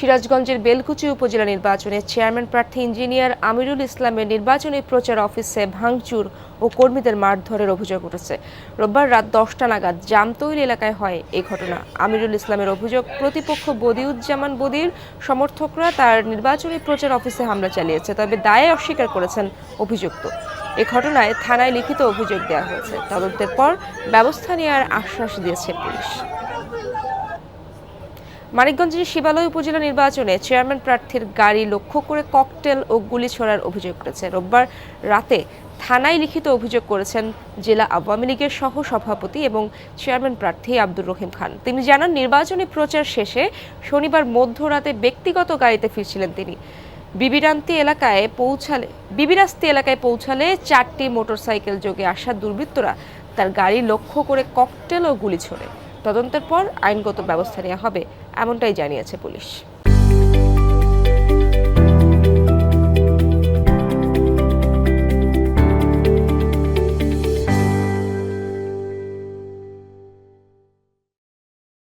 সিরাজগঞ্জের বেলকুচি উপজেলা নির্বাচনে চেয়ারম্যান প্রার্থী ইঞ্জিনিয়ার আমিরুল ইসলামের নির্বাচনী প্রচার অফিসে ভাঙচুর ও কর্মীদের মারধরের অভিযোগ উঠেছে। রোববার রাত দশটা নাগাদ জামতৈল এলাকায় হয় এই ঘটনা। আমিরুল ইসলামের অভিযোগ, প্রতিপক্ষ বদিউজ্জামান বদির সমর্থকরা তার নির্বাচনী প্রচার অফিসে হামলা চালিয়েছে, তবে দায়ে অস্বীকার করেছেন অভিযুক্ত। এ ঘটনায় থানায় লিখিত অভিযোগ দেওয়া হয়েছে। তদন্তের পর ব্যবস্থা নেওয়ার আশ্বাস দিয়েছে পুলিশ। মানিকগঞ্জের শিবালয় উপজেলা নির্বাচনে চেয়ারম্যান প্রার্থীর গাড়ি লক্ষ্য করে ককটেল ও গুলি ছোড়ার অভিযোগ উঠেছে রোববার রাতে থানায় লিখিত অভিযোগ করেছেন জেলা আওয়ামী লীগের সহ সভাপতি এবং চেয়ারম্যান প্রার্থী আব্দুর রহিম খান। তিনি জানান, নির্বাচনী প্রচার শেষে শনিবার মধ্যরাতে ব্যক্তিগত গাড়িতে ফিরছিলেন তিনি। বিবিরান্তি এলাকায় পৌঁছালে, বিবিরাস্তি এলাকায় পৌঁছালে চারটি মোটরসাইকেল যোগে আসা দুর্বৃত্তরা তার গাড়ি লক্ষ্য করে ককটেল ও গুলি ছোড়ে। তদন্তের পর আইনগত ব্যবস্থা নেওয়া হবে এমনটাই জানিয়েছে পুলিশ।